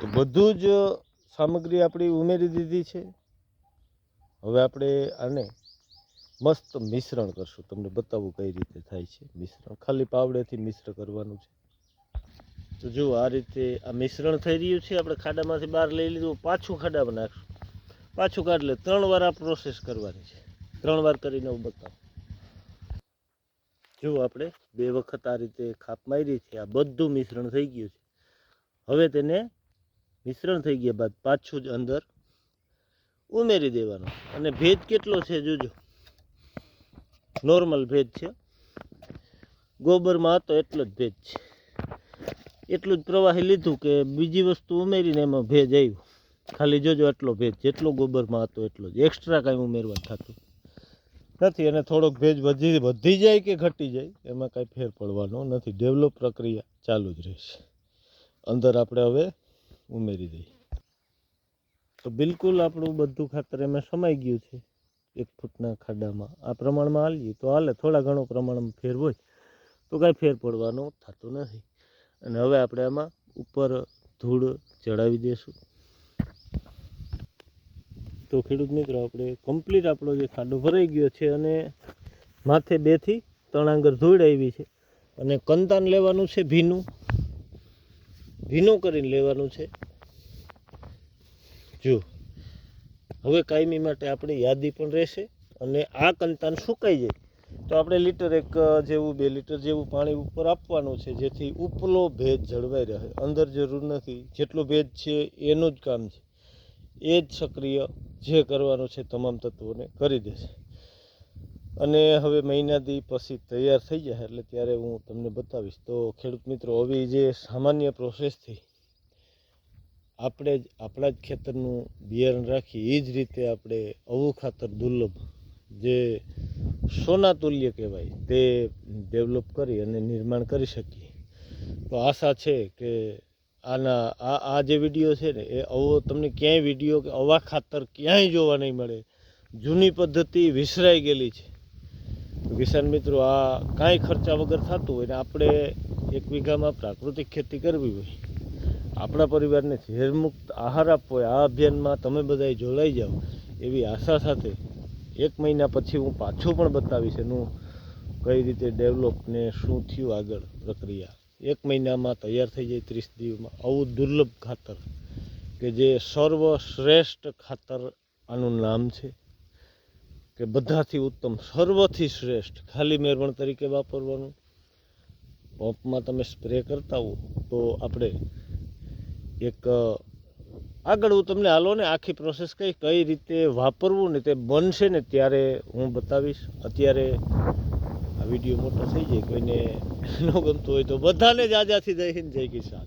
તો બધું જ સામગ્રી આપણી ઉમેરી દીધી છે. હવે આપણે આને મસ્ત મિશ્રણ કરશું. તમને બતાવું કઈ રીતે થાય છે મિશ્રણ. ખાલી પાવડેથી મિશ્ર કરવાનું છે. તો જો આ રીતે આ મિશ્રણ થઈ રહ્યું છે, આપણે ખાડામાંથી બહાર લઈ લીધું, પાછું ખાડામાં નાખશું. પાછું કાઢ લે, ત્રણ વાર આ પ્રોસેસ કરવાની છે. ત્રણ વાર કરીને હું બતાવું. જો આપણે બે વખત આ રીતે ખાપ મારી છે, આ બધું મિશ્રણ થઈ ગયું છે. હવે તેને મિશ્રણ થઈ ગયા બાદ પાછું જ અંદર ઉમેરી દેવાનું. અને ભેજ કેટલો છે જોજો. નોર્મલ ભેજ છે. ગોબરમાં હતો એટલો જ ભેજ છે. એટલું જ પ્રવાહી લીધું કે બીજી વસ્તુ ઉમેરીને એમાં ભેજ આવ્યું. ખાલી જોજો એટલો ભેજ જેટલો ગોબરમાં હતો, એટલો જ. એક્સ્ટ્રા કાંઈ ઉમેરવા થતું નથી. અને થોડોક ભેજ વધી વધી જાય કે ઘટી જાય, એમાં કાંઈ ફેર પડવાનો નથી. ડેવલપ પ્રક્રિયા ચાલુ જ રહેશે. અંદર આપણે હવે ઉમેરી દઈ. તો બિલકુલ આપણું બધું ખાતર એમાં સમાઈ ગયું છે, એક ફૂટના ખાડામાં. આ પ્રમાણમાં હાલીએ તો હાલે, થોડા ઘણો પ્રમાણમાં ફેર હોય તો કાંઈ ફેર પડવાનો થતો નથી. અને હવે આપણે આમાં ઉપર ધૂળ ચડાવી દઈશું તો ખેડૂત મિત્રો, આપણે કમ્પ્લીટ આપણો જે ખાડો ભરાઈ ગયો છે અને માથે બેથી ત્રણ આંગર ધૂળ આવી છે. અને કંતાન લેવાનું છે, ભીનું. ભીનું કરીને લેવાનું છે. જો, હવે કાયમી માટે આપણે યાદી પણ રહેશે અને આ કંતાન સુકાઈ જાય. તો આપણે લીટર એક જેવું, બે લીટર જેવું પાણી ઉપર આપવાનું છે, જેથી ઉપલો ભેજ જળવાઈ રહે. અંદર જરૂર નથી. જેટલો ભેજ છે, એનું જ કામ છે. એ જ સક્રિય જે કરવાનું છે, તમામ તત્વોને કરી દેશે. અને હવે મહિનાથી પછી તૈયાર થઈ જાય એટલે ત્યારે હું તમને બતાવીશ. તો ખેડૂત મિત્રો આવી જે સામાન્ય પ્રોસેસથી આપણે જ, આપણા જ ખેતરનું બિયારણ રાખી એ જ રીતે આપણે આવું ખાતર દુર્લભ જે સોના તુલ્ય કહેવાય, તે ડેવલપ કરી અને નિર્માણ કરી શકીએ. તો આશા છે કે આના, આ આ જે વીડિયો છે ને, એ આવો તમને ક્યાંય વીડિયો કે આવા ખાતર ક્યાંય જોવા નહીં મળે, જૂની પદ્ધતિ વિસરાઈ ગયેલી છે. કિસાન મિત્રો, આ કાંઈ ખર્ચા વગર થતું હોય ને, આપણે એક વીઘામાં પ્રાકૃતિક ખેતી કરવી હોય આપણા પરિવારને ઝેરમુક્ત આહાર આપવો આ અભિયાનમાં તમે બધાય જોડાઈ જાઓ એવી આશા સાથે એક મહિના પછી હું પાછું પણ બતાવીશ એનું કઈ રીતે ડેવલપ ને શું થયું આગળ પ્રક્રિયા. એક મહિનામાં તૈયાર થઈ જાય ત્રીસ દિવસમાં આવું દુર્લભ ખાતર કે જે સર્વશ્રેષ્ઠ ખાતર આનું નામ છે કે બધાથી ઉત્તમ, સર્વથી શ્રેષ્ઠ ખાલી મેરવણ તરીકે વાપરવાનું. પંપમાં તમે સ્પ્રે કરતા હો તો આપણે એક આગળ હું તમને હાલો ને આખી પ્રોસેસ કઈ કઈ રીતે વાપરવું ને તે બનશે ને ત્યારે હું બતાવીશ. અત્યારે આ વીડિયો મોટો થઈ જાય, કોઈને ન ગમતો હોય તો બધાને જ આજાથી જય હિન્દ જય કિસાન.